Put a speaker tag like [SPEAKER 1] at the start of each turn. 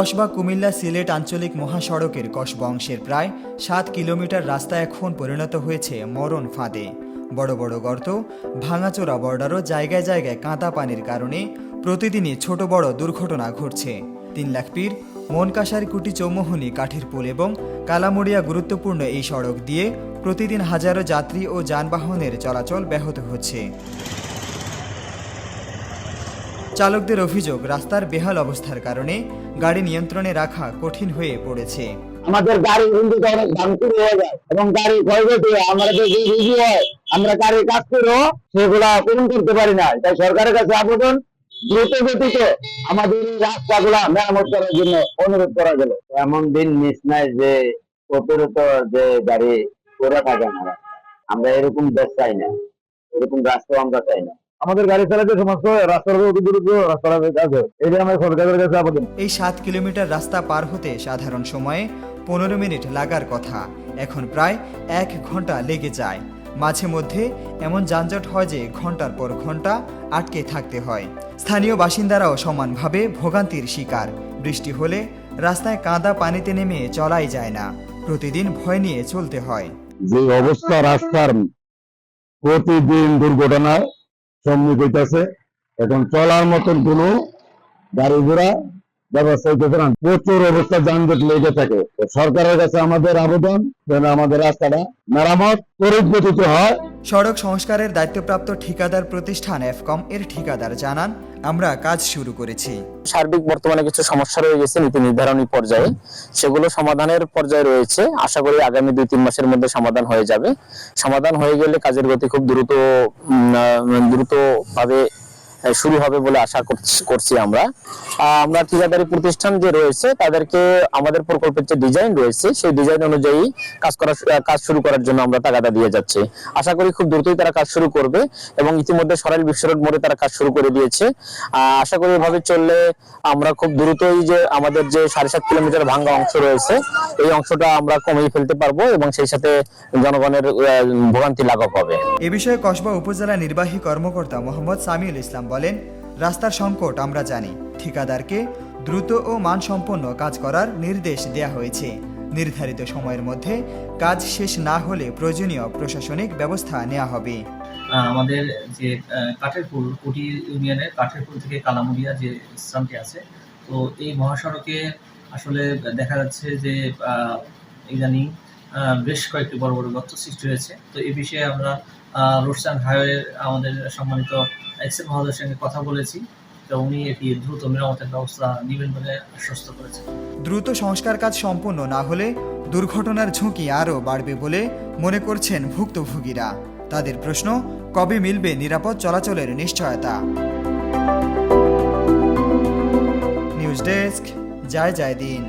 [SPEAKER 1] কসবা কুমিল্লা সিলেট আঞ্চলিক মহাসড়কের কসবা অংশের প্রায় সাত কিলোমিটার রাস্তা এখন পরিণত হয়েছে মরণ ফাঁদে। বড় বড় গর্ত, ভাঙাচোরা বর্ডারও জায়গায় জায়গায় কাঁদা পানির কারণে প্রতিদিনই ছোট বড় দুর্ঘটনা ঘটছে। তিন লাখ পীর মনকাশার কুটি চৌমোহনী কাঠের পুল এবং কালামুড়িয়া গুরুত্বপূর্ণ এই সড়ক দিয়ে প্রতিদিন হাজারো যাত্রী ও যানবাহনের চলাচল ব্যাহত হচ্ছে। চালকদের অভিযোগ রাস্তার বেহাল অবস্থার কারণে গাড়ি নিয়ন্ত্রণে রাখা কঠিন হয়ে পড়েছে।
[SPEAKER 2] আমাদের গাড়ি হিন্দিতে অনেক ভাঙচুর হয়ে যায় এবং গাড়ি ক্ষয়ক্ষতি আমাদের যে রুগী হয় আমরা গাড়ির কাজ করেও সেগুলা পূরণ করতে পারি না। তাই সরকারের কাছে আবেদন দ্রুত গতিতে আমাদের রাস্তাগুলা মেরামত করার জন্য অনুরোধ করা গেল। এমন দিন মিস নাই যে প্রতিরত যে গাড়ি করে থাকে না আমরা এরকম দেশ চাই না এরকম রাস্তা আমরা চাই না। আমাদের গাড়ি চালাতে সমস্ত রাস্তার অতি দ্রুত রাস্তার কাজ হয় এটা আমার সরকারের কাছে আবেদন।
[SPEAKER 1] এই সাত কিলোমিটার রাস্তা পার হতে সাধারণ সময়ে পনেরো মিনিট লাগার কথা। এখন প্রায় এক ঘণ্টা লেগে যায়। মাঝে মধ্যে এমন যানজট হয় যে ঘণ্টার পর ঘণ্টা আটকে থাকতে হয়। স্থানীয় বাসিন্দারাও সমানভাবে ভোগান্তির শিকার। বৃষ্টি হলে রাস্তায় কাঁদা পানিতে নেমে চলাই যায় না। প্রতিদিন ভয় নিয়ে চলতে হয়।
[SPEAKER 2] যে অবস্থা রাস্তার প্রতিদিন দুর্ঘটনার সম্মুখ হইতেছে। এখন চলার মতন কোনো গাড়ি ঘোড়া ব্যবস্থা হইতেছে না। প্রচুর অবস্থা যানজট লেগে থাকে। সরকারের কাছে আমাদের আবেদন যেন আমাদের রাস্তাটা মেরামত তরিত গতিতে হয়।
[SPEAKER 1] সড়ক সংস্কারের দায়িত্বপ্রাপ্ত ঠিকাদার প্রতিষ্ঠান এফকম এর ঠিকাদার জানান আমরা কাজ শুরু করেছি।
[SPEAKER 3] সার্বিক বর্তমানে কিছু সমস্যা রয়ে গেছে নীতি নির্ধারণী পর্যায়ে। সেগুলো সমাধানের পর্যায়ে রয়েছে। আশা করি আগামী দুই তিন মাসের মধ্যে সমাধান হয়ে যাবে। সমাধান হয়ে গেলে কাজের গতি খুব দ্রুত উম, শুরু হবে বলে আশা করছি- আমরা। আমরা ঠিকাদারি প্রতিষ্ঠান যে রয়েছে, তাদেরকে আমাদের প্রকল্পের যে ডিজাইন রয়েছে, সেই ডিজাইন অনুযায়ী কাজ করা কাজ শুরু করার জন্য আমরা টাকাটা দিয়ে যাচ্ছি। আশা করি খুব দ্রুতই তারা কাজ শুরু করবে এবং ইতিমধ্যে সরাইল বিশ্ব রোড মোড়ে তারা কাজ শুরু করে দিয়েছে। আশা করি এভাবে চললে আমরা খুব দ্রুতই যে আমাদের যে সাড়ে সাত কিলোমিটার ভাঙ্গা অংশ রয়েছে, এই অংশটা আমরা কমিয়ে ফেলতে পারব এবং সেই সাথে জনগণের ভোগান্তি লাঘব হবে।
[SPEAKER 1] এ বিষয়ে কসবা উপজেলা নির্বাহী কর্মকর্তা মোহাম্মদ সামিউল ইসলাম বলেন রাস্তার সংকট আমরা জানি। ঠিকাদারকে দ্রুত ও মানসম্পন্ন কাজ করার নির্দেশ দেয়া হয়েছে। নির্ধারিত সময়ের মধ্যে কাজ শেষ না হলে প্রয়োজনীয় প্রশাসনিক ব্যবস্থা নেওয়া হবে।
[SPEAKER 4] আমাদের যে আহ, কাঠেরপুল কুটি ইউনিয়নের কাঠেরপুল থেকে কালামুড়িয়া যে স্থানটি আছে তো এই মহাসড়কে আসলে দেখা যাচ্ছে যে ইদানিং বেশ কয়েকটি বড় বড় গর্ত সৃষ্টি হয়েছে। তো এই বিষয়ে আমরা রোডসান হাইওয়ে আমাদের সম্মানিত এক্সেল মহোদয়ের সঙ্গে কথা বলেছি। উনি এটি দ্রুত মেরামতের ব্যবস্থা নেবেন বলে আশ্বস্ত করেছেন।
[SPEAKER 1] দ্রুত সংস্কার কাজ সম্পন্ন না হলে দুর্ঘটনার ঝুঁকি আরও বাড়বে বলে মনে করছেন ভুক্তভোগীরা। তাদের প্রশ্ন, কবে মিলবে নিরাপদ চলাচলের নিশ্চয়তা? নিউজ ডেস্ক, জয় জয় দিন।